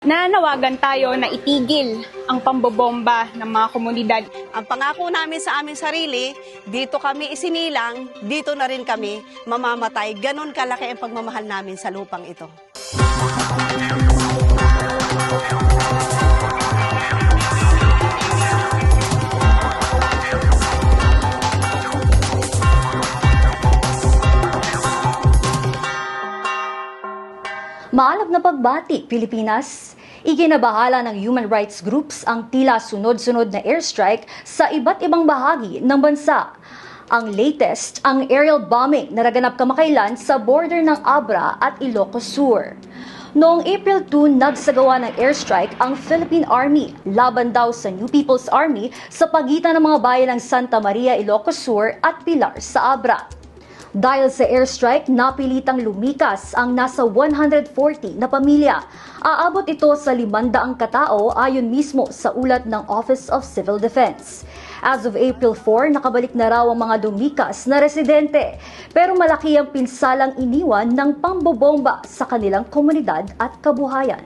Nanawagan tayo na itigil ang pambobomba ng mga komunidad. Ang pangako namin sa aming sarili, dito kami isinilang, dito na rin kami mamamatay. Ganon kalaki ang pagmamahal namin sa lupang ito. Maalab na pagbati, Pilipinas. Ikinabahala ng human rights groups ang tila sunod-sunod na airstrike sa iba't ibang bahagi ng bansa. Ang latest, ang aerial bombing na naganap kamakailan sa border ng Abra at Ilocos Sur. Noong April 2, nagsagawa ng airstrike ang Philippine Army laban daw sa New People's Army sa pagitan ng mga bayan ng Santa Maria, Ilocos Sur at Pilar sa Abra. Dahil sa airstrike, napilitang lumikas ang nasa 140 na pamilya. Aabot ito sa 500 katao ayon mismo sa ulat ng Office of Civil Defense. As of April 4, nakabalik na raw ang mga lumikas na residente. Pero malaki ang pinsalang iniwan ng pambobomba sa kanilang komunidad at kabuhayan.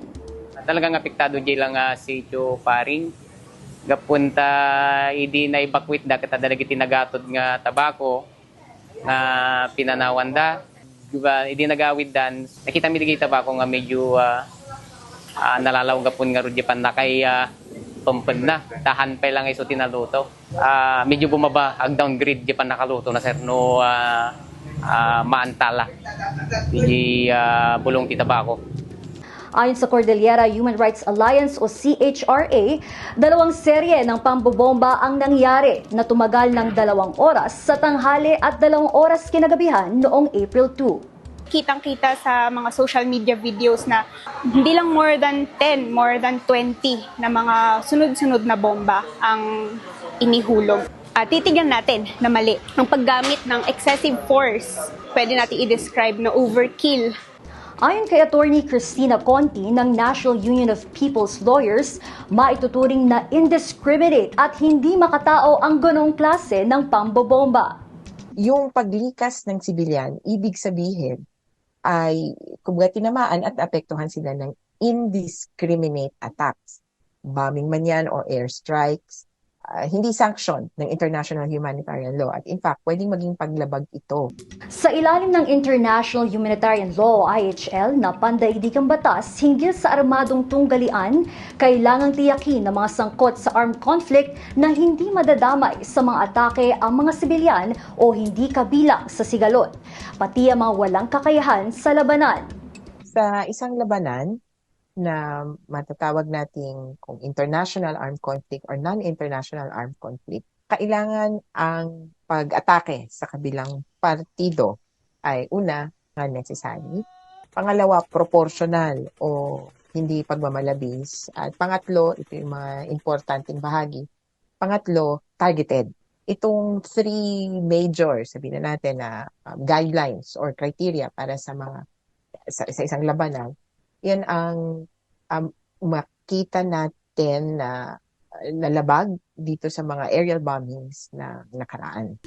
talagang apektado di lang nga si Joe Paring. Gapunta idi na ibakwit da kita dalagi tinagatod nga tabako nga pinanawanda. Diba, idi nagawid dan. Nakita mi digay tabako nga medyo ah, ah, nalalaw gapon nga rudya pan na kay uh, na. Tahan pa lang iso tinaluto. Ah, medyo bumaba ang downgrade di nakaluto na sir no ah, ah, maantala. Di ah, bulong ti tabako. Ayon sa Cordillera Human Rights Alliance o CHRA, dalawang serye ng pambobomba ang nangyari na tumagal ng dalawang oras sa tanghali at dalawang oras kinagabihan noong April 2. Kitang-kita sa mga social media videos na hindi lang more than 10, more than 20 na mga sunod-sunod na bomba ang inihulog. At titignan natin na mali. Ang paggamit ng excessive force, pwede natin i-describe na overkill Ayon kay Attorney Christina Conti ng National Union of People's Lawyers, maituturing na indiscriminate at hindi makatao ang ganong klase ng pambobomba. yung paglikas ng sibilyan, ibig sabihin ay kumbaga tinamaan at apektuhan sila ng indiscriminate attacks. Bombing man yan o airstrikes, ah, hindi sanction ng international humanitarian law. At in fact, pwedeng maging paglabag ito. Sa ilalim ng International Humanitarian Law IHL na pandaigdigang batas hinggil sa armadong tunggalian, kailangang tiyakin ng mga sangkot sa armed conflict na hindi madadamay sa mga atake ang mga sibilyan o hindi kabilang sa sigalot, pati ang mga walang kakayahan sa labanan. Sa isang labanan na matatawag nating kung international armed conflict or non-international armed conflict, kailangan ang pag-atake sa kabilang partido ay una, necessary. Pangalawa, proportional o hindi pagmamalabis. At pangatlo, ito yung mga importanteng bahagi. Pangatlo, targeted. Itong three major, sabihin na natin na um, guidelines or criteria para sa mga sa, sa isang labanan, yan ang um, makita natin na nalabag dito sa mga aerial bombings na nakaraan.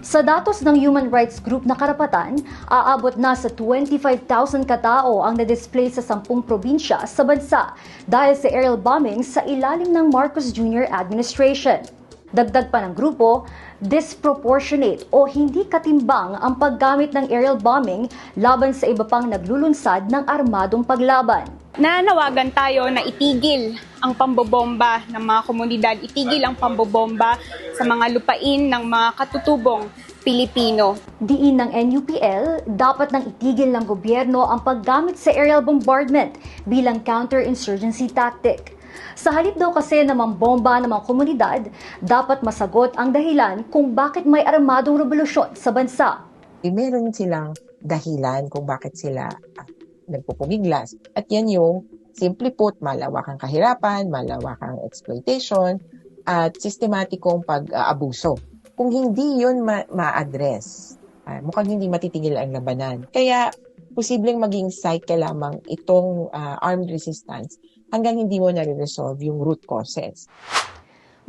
Sa datos ng Human Rights Group na karapatan, aabot na sa 25,000 katao ang na-display sa 10 probinsya sa bansa dahil sa aerial bombing sa ilalim ng Marcos Jr. administration. Dagdag pa ng grupo, disproportionate o hindi katimbang ang paggamit ng aerial bombing laban sa iba pang naglulunsad ng armadong paglaban. Nanawagan tayo na itigil ang pambobomba ng mga komunidad, itigil ang pambobomba sa mga lupain ng mga katutubong Pilipino. Diin ng NUPL, dapat nang itigil ng gobyerno ang paggamit sa aerial bombardment bilang counterinsurgency tactic. Sa halip daw kasi na mambomba ng mga komunidad, dapat masagot ang dahilan kung bakit may armadong revolusyon sa bansa. Eh, meron silang dahilan kung bakit sila ah, nagpupumiglas. At yan yung, simply put, malawakang kahirapan, malawakang exploitation, at sistematikong pag-aabuso. Kung hindi yun ma- ma-address, ah, mukhang hindi matitigil ang labanan. Kaya, posibleng maging cycle lamang itong ah, armed resistance hanggang hindi mo na-resolve yung root causes.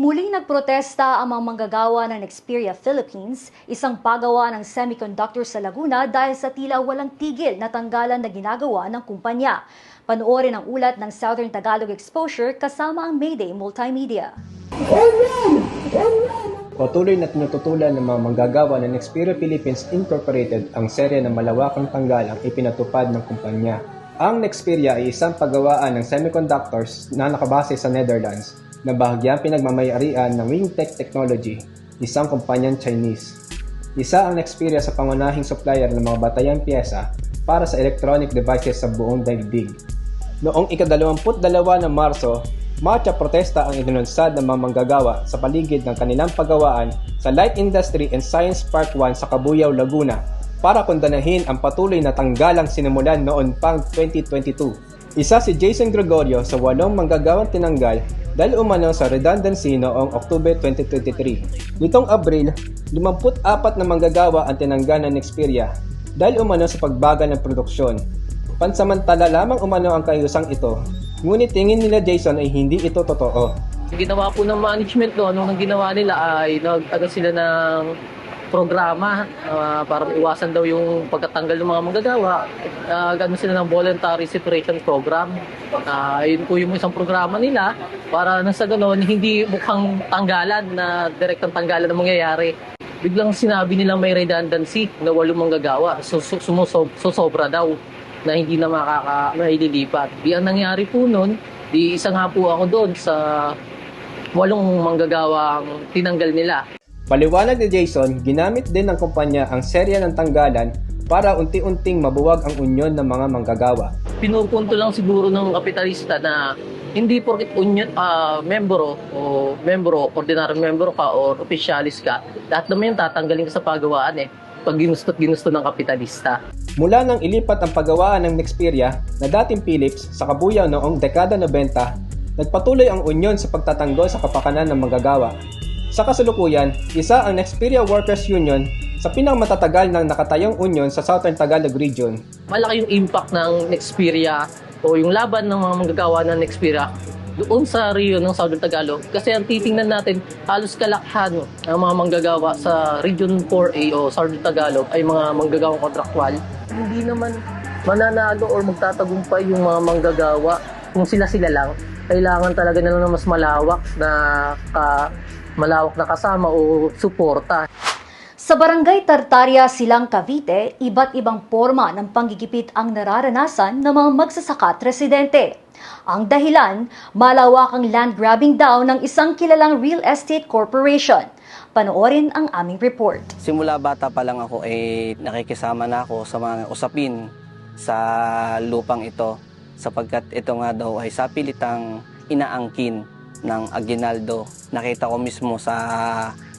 Muling nagprotesta ang mga manggagawa ng Nexperia Philippines, isang pagawa ng semiconductor sa Laguna dahil sa tila walang tigil na tanggalan na ginagawa ng kumpanya. Panoorin ang ulat ng Southern Tagalog Exposure kasama ang Mayday Multimedia. Patuloy na tinututulan ng mga manggagawa ng Nexperia Philippines Incorporated ang serye ng malawakang tanggalang ipinatupad ng kumpanya. Ang Nexperia ay isang paggawaan ng semiconductors na nakabase sa Netherlands na bahagyang pinagmamayarian ng Wingtech Technology, isang kumpanyang Chinese. Isa ang Nexperia sa pangunahing supplier ng mga batayang pyesa para sa electronic devices sa buong daigdig. Noong ikadalawamput-dalawa ng Marso, Marcha protesta ang idinunsad ng mga manggagawa sa paligid ng kanilang paggawaan sa Light Industry and Science Park 1 sa Cabuyao, Laguna para kondanahin ang patuloy na tanggalang sinimulan noon pang 2022. Isa si Jason Gregorio sa walong manggagawang tinanggal dahil umano sa redundancy noong Oktubre 2023. Nitong Abril, 54 na manggagawa ang tinanggal ng Nexperia dahil umano sa pagbagal ng produksyon. Pansamantala lamang umano ang kayusang ito Ngunit tingin nila Jason ay hindi ito totoo. ginawa po ng management no, anong ginawa nila ay nag-ano sila ng programa ah, para iwasan daw yung pagkatanggal ng mga manggagawa. Uh, gano'n sila ng voluntary separation program. Ah, yun po yung isang programa nila para nang sa gano'n hindi mukhang tanggalan na direktang tanggalan ang mangyayari. Biglang sinabi nilang may redundancy na walong manggagawa. So, so, sumusob, sosobra daw na hindi na makaka maililipat. Di ang nangyari po noon, di isa nga po ako doon sa walong manggagawang tinanggal nila. Paliwanag ni Jason, ginamit din ng kumpanya ang serya ng tanggalan para unti-unting mabuwag ang unyon ng mga manggagawa. Pinupunto lang siguro ng kapitalista na hindi porket union ah membro o membro, ordinary membro ka o officialis ka, lahat naman yung tatanggalin ka sa pagawaan eh pag ginusto't ginusto ng kapitalista. Mula nang ilipat ang paggawaan ng Nexperia na dating Philips sa Cabuyao noong dekada 90, nagpatuloy ang unyon sa pagtatanggol sa kapakanan ng manggagawa. Sa kasalukuyan, isa ang Nexperia Workers Union sa pinakamatatagal ng nakatayong unyon sa Southern Tagalog Region. Malaki yung impact ng Nexperia o yung laban ng mga manggagawa ng Nexperia doon sa Rio ng Southern Tagalog. Kasi ang titingnan natin, halos kalakhan ng mga manggagawa sa Region 4A o Southern Tagalog ay mga manggagawang kontraktual. Hindi naman mananalo or magtatagumpay yung mga manggagawa kung sila-sila lang. Kailangan talaga ng mas malawak na ka, malawak na kasama o suporta. Sa barangay Tartaria, Silang Cavite, iba't ibang forma ng panggigipit ang nararanasan ng mga magsasaka at residente. Ang dahilan, malawakang land grabbing daw ng isang kilalang real estate corporation. Panoorin ang aming report. Simula bata pa lang ako eh nakikisama na ako sa mga usapin sa lupang ito sapagkat ito nga daw ay sapilitang inaangkin ng aginaldo. Nakita ko mismo sa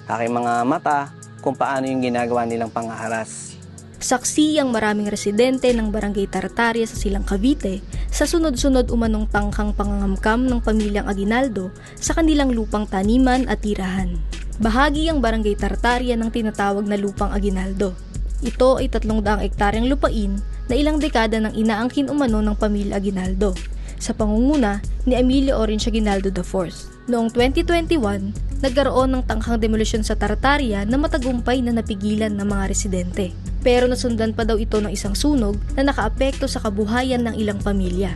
aking mga mata kung paano yung ginagawa nilang pangaharas. Saksi ang maraming residente ng Barangay Tartaria sa Silang Cavite sa sunod-sunod umanong tangkang pangangamkam ng pamilyang Aguinaldo sa kanilang lupang taniman at tirahan. Bahagi ang Barangay Tartaria ng tinatawag na lupang Aguinaldo. Ito ay tatlong daang ektaryang lupain na ilang dekada nang inaangkin umano ng pamilya Aguinaldo sa pangunguna ni Emilio Orange Aguinaldo IV. Noong 2021, nagkaroon ng tangkang demolisyon sa Tartaria na matagumpay na napigilan ng mga residente. Pero nasundan pa daw ito ng isang sunog na nakaapekto sa kabuhayan ng ilang pamilya.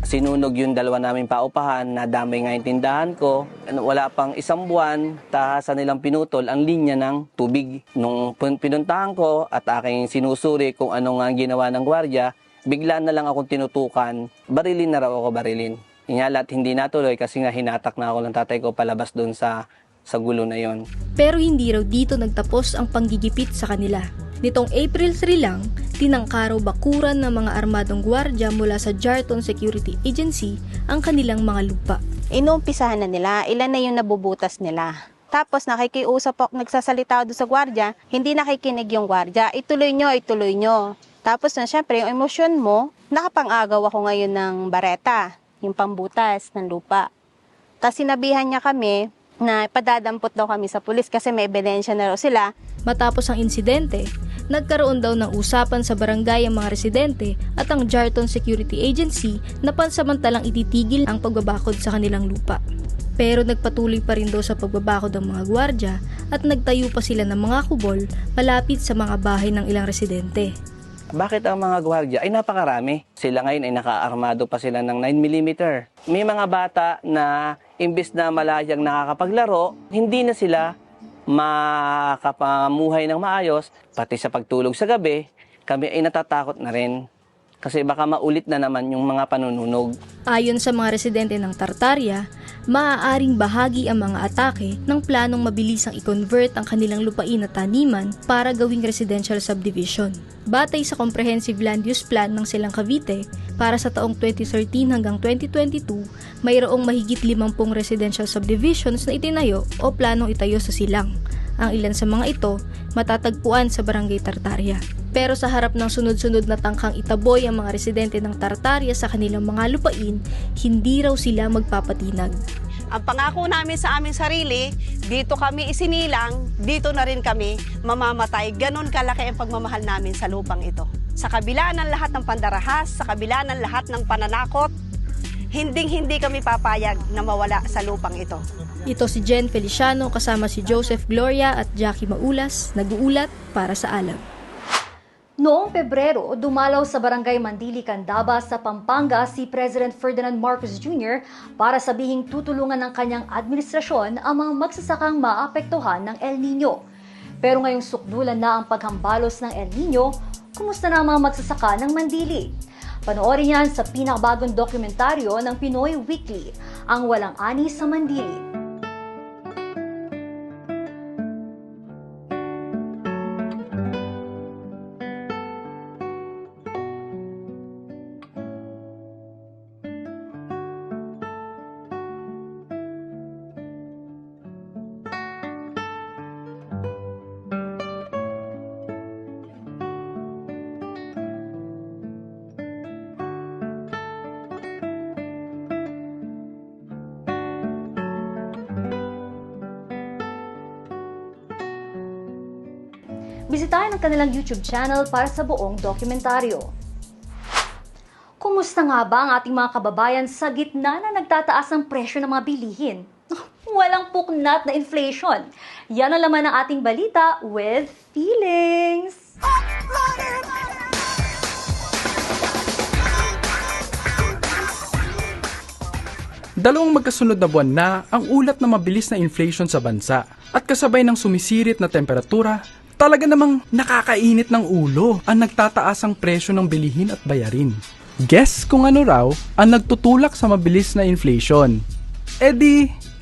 Sinunog yung dalawa namin paupahan, nadamay nga yung tindahan ko. Ano, Wala pang isang buwan, tahasan nilang pinutol ang linya ng tubig. Nung pinuntahan ko at aking sinusuri kung ano nga ginawa ng gwardiya, bigla na lang akong tinutukan, barilin na raw ako barilin. Inyalat, hindi natuloy kasi nga hinatak na ako ng tatay ko palabas doon sa, sa gulo na yon. Pero hindi raw dito nagtapos ang panggigipit sa kanila. Nitong April 3 lang, tinangkaraw bakuran ng mga armadong gwardya mula sa Jarton Security Agency ang kanilang mga lupa. Inuumpisahan na nila, ilan na yung nabubutas nila. Tapos nakikiusap ako, nagsasalita doon sa gwardya, hindi nakikinig yung gwardya, ituloy nyo, ituloy nyo. Tapos na syempre yung emosyon mo, nakapang-agaw ako ngayon ng bareta, yung pambutas ng lupa. Tapos sinabihan niya kami na padadampot daw kami sa pulis kasi may ebidensya na raw sila. Matapos ang insidente, Nagkaroon daw ng usapan sa barangay ang mga residente at ang Jarton Security Agency na pansamantalang ititigil ang pagbabakod sa kanilang lupa. Pero nagpatuloy pa rin daw sa pagbabakod ang mga gwardya at nagtayo pa sila ng mga kubol malapit sa mga bahay ng ilang residente. Bakit ang mga gwardiya ay napakarami? Sila ngayon ay nakaarmado pa sila ng 9mm. May mga bata na imbis na malayang nakakapaglaro, hindi na sila makapamuhay ng maayos. Pati sa pagtulog sa gabi, kami ay natatakot na rin. Kasi baka maulit na naman yung mga panununog. Ayon sa mga residente ng Tartaria, maaaring bahagi ang mga atake ng planong mabilisang i-convert ang kanilang lupain na taniman para gawing residential subdivision. Batay sa Comprehensive Land Use Plan ng Silang Cavite, para sa taong 2013 hanggang 2022, mayroong mahigit 50 residential subdivisions na itinayo o planong itayo sa silang. Ang ilan sa mga ito matatagpuan sa Barangay Tartaria. Pero sa harap ng sunod-sunod na tangkang itaboy ang mga residente ng Tartaria sa kanilang mga lupain, hindi raw sila magpapatinag. Ang pangako namin sa aming sarili, dito kami isinilang, dito na rin kami mamamatay. Ganon kalaki ang pagmamahal namin sa lupang ito. Sa kabila ng lahat ng pandarahas, sa kabila ng lahat ng pananakot, hinding-hindi kami papayag na mawala sa lupang ito. Ito si Jen Feliciano kasama si Joseph Gloria at Jackie Maulas, nag-uulat para sa alam. Noong Pebrero, dumalaw sa Barangay Mandili, Candaba sa Pampanga si President Ferdinand Marcos Jr. para sabihing tutulungan ng kanyang administrasyon ang mga magsasakang maapektuhan ng El Nino. Pero ngayong sukdulan na ang paghambalos ng El Nino, kumusta na ang mga magsasaka ng Mandili? Panoorin yan sa pinakabagong dokumentaryo ng Pinoy Weekly, ang Walang Ani sa Mandili. Bisitahin ang kanilang YouTube channel para sa buong dokumentaryo. Kumusta nga ba ang ating mga kababayan sa gitna na nagtataas ang presyo ng mga bilihin? Walang puknat na inflation. Yan ang laman ng ating balita with feelings. Dalawang magkasunod na buwan na ang ulat na mabilis na inflation sa bansa at kasabay ng sumisirit na temperatura, talaga namang nakakainit ng ulo ang nagtataas ang presyo ng bilihin at bayarin. Guess kung ano raw ang nagtutulak sa mabilis na inflation. E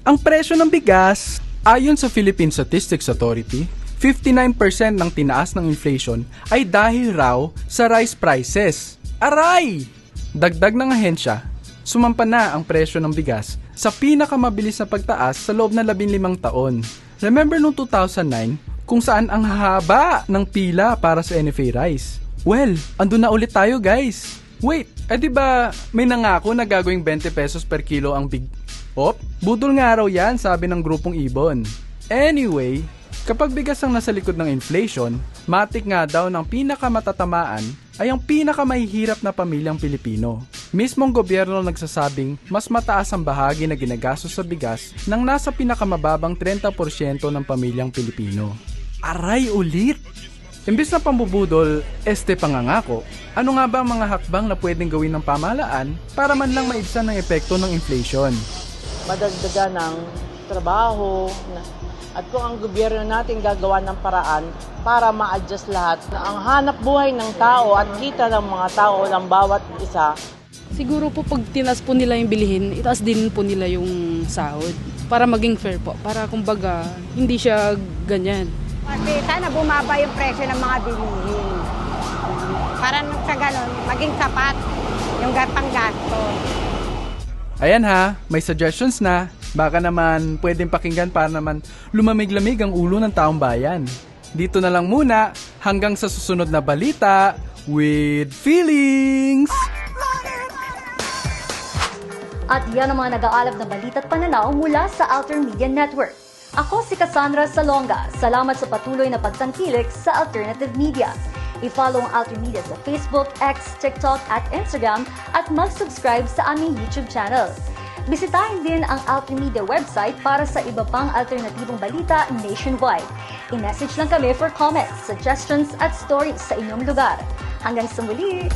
ang presyo ng bigas, ayon sa Philippine Statistics Authority, 59% ng tinaas ng inflation ay dahil raw sa rice prices. Aray! Dagdag ng ahensya, sumampa na ang presyo ng bigas sa pinakamabilis na pagtaas sa loob ng 15 taon. Remember noong 2009 kung saan ang haba ng pila para sa NFA rice? Well, andun na ulit tayo guys. Wait, eh di ba may nangako na gagawing 20 pesos per kilo ang big... Op, budol nga raw yan sabi ng grupong Ibon. Anyway, kapag bigas ang nasa likod ng inflation, matik nga daw ng pinakamatatamaan ay ang pinakamahihirap na pamilyang Pilipino. Mismong gobyerno nagsasabing mas mataas ang bahagi na ginagastos sa bigas ng nasa pinakamababang 30% ng pamilyang Pilipino. Aray ulit! Imbis na pambubudol, este pangangako, ano nga ba ang mga hakbang na pwedeng gawin ng pamahalaan para man lang maibsan ng epekto ng inflation? madagdagan ng trabaho na- at kung ang gobyerno natin gagawa ng paraan para ma-adjust lahat na ang hanap buhay ng tao at kita ng mga tao ng bawat isa Siguro po pag tinas po nila yung bilihin, itaas din po nila yung sahod para maging fair po. Para kumbaga, hindi siya ganyan. Sana bumaba yung presyo ng mga bilihin. Para nang sa ganun, maging sapat yung gatang gasto. Ayan ha, may suggestions na. Baka naman pwedeng pakinggan para naman lumamig-lamig ang ulo ng taong bayan. Dito na lang muna hanggang sa susunod na balita with feelings! At yan ang mga nag-aalap na balita at pananaw mula sa Outer Media Network. Ako si Cassandra Salonga. Salamat sa patuloy na pagtangkilik sa Alternative Media. I-follow ang Alter Media sa Facebook, X, TikTok at Instagram at mag-subscribe sa aming YouTube channel. Bisitahin din ang Alter Media website para sa iba pang alternatibong balita nationwide. I-message lang kami for comments, suggestions at stories sa inyong lugar. Hanggang sa muli!